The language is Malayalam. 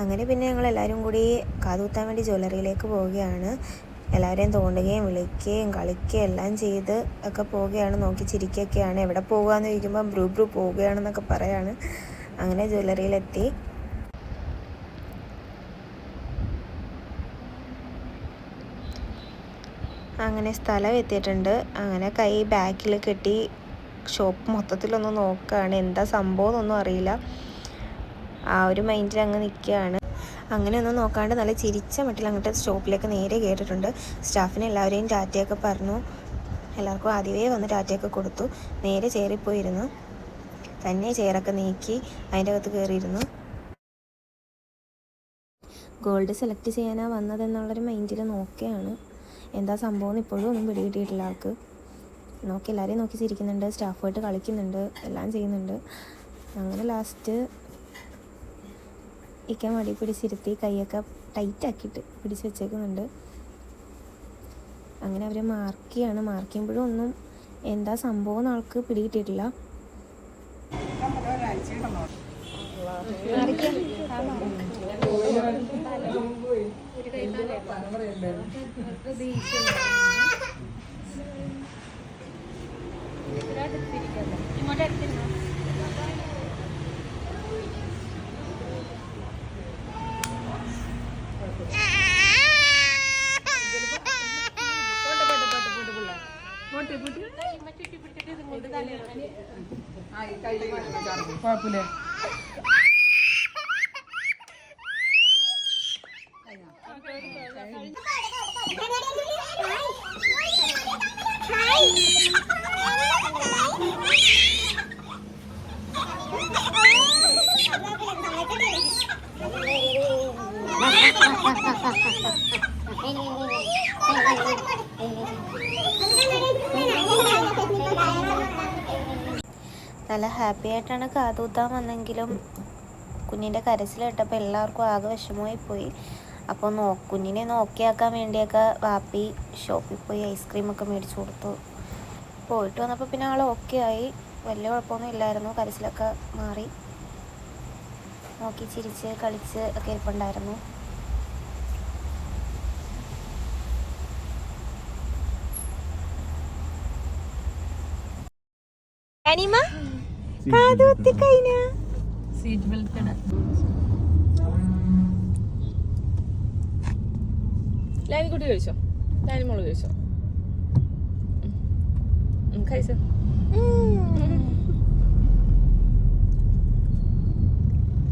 അങ്ങനെ പിന്നെ ഞങ്ങൾ എല്ലാവരും കൂടി കാതുകുത്താൻ വേണ്ടി ജ്വല്ലറിയിലേക്ക് പോവുകയാണ്. എല്ലാവരെയും തോണ്ടുകയും വിളിക്കുകയും കളിക്കുകയും എല്ലാം ചെയ്ത് ഒക്കെ പോവുകയാണ് നോക്കി ചിരിക്കുകയൊക്കെയാണ്. എവിടെ പോകുകയെന്ന് ചോദിക്കുമ്പോൾ ബ്രൂ ബ്രൂ പോവുകയാണെന്നൊക്കെ പറയാണ്. അങ്ങനെ ജ്വല്ലറിയിലെത്തി. അങ്ങനെ സ്ഥലം എത്തിയിട്ടുണ്ട്. അങ്ങനെ കൈ ബാക്കിൽ കെട്ടി ഷോപ്പ് മൊത്തത്തിലൊന്ന് നോക്കുകയാണ്. എന്താ സംഭവം എന്നൊന്നും അറിയില്ല. ആ ഒരു മൈൻഡിൽ അങ്ങ് നിൽക്കുകയാണ്. അങ്ങനെ ഒന്നും നോക്കാണ്ട് നല്ല ചിരിച്ച മട്ടിൽ അങ്ങോട്ട് സ്റ്റോപ്പിലേക്ക് നേരെ കയറിയിട്ടുണ്ട്. സ്റ്റാഫിന് എല്ലാവരെയും ടാറ്റയൊക്കെ പറഞ്ഞു. എല്ലാവർക്കും ആദ്യമേ വന്ന് ടാറ്റയൊക്കെ കൊടുത്തു. നേരെ ചേറിപ്പോയിരുന്നു പോയിരുന്നു തന്നെ ചെയറൊക്കെ നീക്കി അതിന്റെ അകത്ത് കയറിയിരുന്നു. ഗോൾഡ് സെലക്ട് ചെയ്യാനാണ് വന്നതെന്നുള്ളൊരു മൈൻഡിൽ നോക്കുകയാണ്. എന്താ സംഭവം എന്ന് ഇപ്പോഴും ഒന്നും പിടികിട്ടിയിട്ടില്ല ആൾക്ക്. നോക്കി എല്ലാവരെയും നോക്കി ചിരിക്കുന്നുണ്ട്. സ്റ്റാഫുമായിട്ട് കളിക്കുന്നുണ്ട്. എല്ലാം ചെയ്യുന്നുണ്ട്. അങ്ങനെ ലാസ്റ്റ് ഇക്കാൻ മടി പിടിച്ചിരുത്തി കൈയൊക്കെ ടൈറ്റ് ആക്കിയിട്ട് പിടിച്ച് വെച്ചേക്കുന്നുണ്ട്. അങ്ങനെ അവർ മാർക്ക് ചെയ്യാണ്. മാർക്ക് ചെയ്യുമ്പോഴും ഒന്നും എന്താ സംഭവം എന്ന് ആൾക്ക് പിടികിട്ടിയിട്ടില്ല. കുഴപ്പമില്ലേ നല്ല ഹാപ്പി ആയിട്ടാണ് കാതൂത്താൻ വന്നെങ്കിലും കുഞ്ഞിന്റെ കരച്ചിൽ കേട്ടപ്പോൾ എല്ലാവർക്കും ആകെ വിഷമമായി പോയി അപ്പോൾ നോ കുഞ്ഞിനെ നോക്കിയാക്കാൻ വേണ്ടിയൊക്കെ വാപ്പി ഷോപ്പിൽ പോയി ഐസ്ക്രീമൊക്കെ മേടിച്ചു കൊടുത്തു. പോയിട്ട് വന്നപ്പോൾ പിന്നെ ആൾ ഓക്കെ ആയി. വലിയ കുഴപ്പമൊന്നും ഇല്ലായിരുന്നു. കരച്ചിലൊക്കെ മാറി. നോക്കി ചിരിച്ച് കളിച്ച് ഒക്കെ ഇരിപ്പുണ്ടായിരുന്നു. അനിമ? സീറ്റ് ബെൽറ്റ് ലാനിക്കുട്ടി കഴിച്ചോ ലാനിമോൾ കഴിച്ചോ? കഴിച്ചോ